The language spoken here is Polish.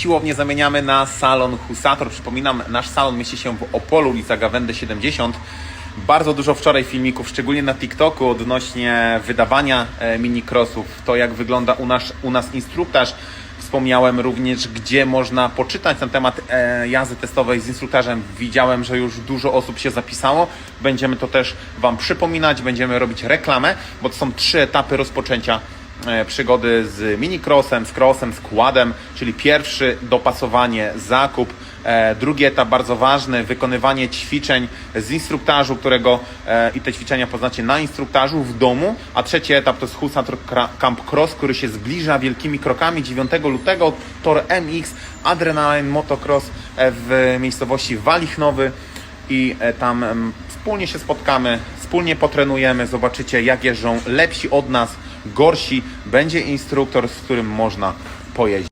siłownię zamieniamy na salon Husator. Przypominam, nasz salon mieści się w Opolu, ulica Gawędy 70. Bardzo dużo wczoraj filmików, szczególnie na TikToku, odnośnie wydawania e, mini-crossów, to jak wygląda u nas, u nas instruktaż. Wspomniałem również, gdzie można poczytać na temat e, jazdy testowej z instruktarzem. Widziałem, że już dużo osób się zapisało. Będziemy to też Wam przypominać, będziemy robić reklamę, bo to są trzy etapy rozpoczęcia przygody z minicrossem, z crossem, z quadem, czyli pierwszy dopasowanie, zakup, e, drugi etap bardzo ważny, wykonywanie ćwiczeń z instruktażu, którego e, i te ćwiczenia poznacie na instruktażu w domu, a trzeci etap to jest Kra- Camp Cross, który się zbliża wielkimi krokami. 9 lutego, tor MX, Adrenaline Motocross e, w miejscowości Walichnowy i e, tam wspólnie się spotkamy, wspólnie potrenujemy, zobaczycie jak jeżdżą lepsi od nas, gorsi, będzie instruktor, z którym można pojeździć.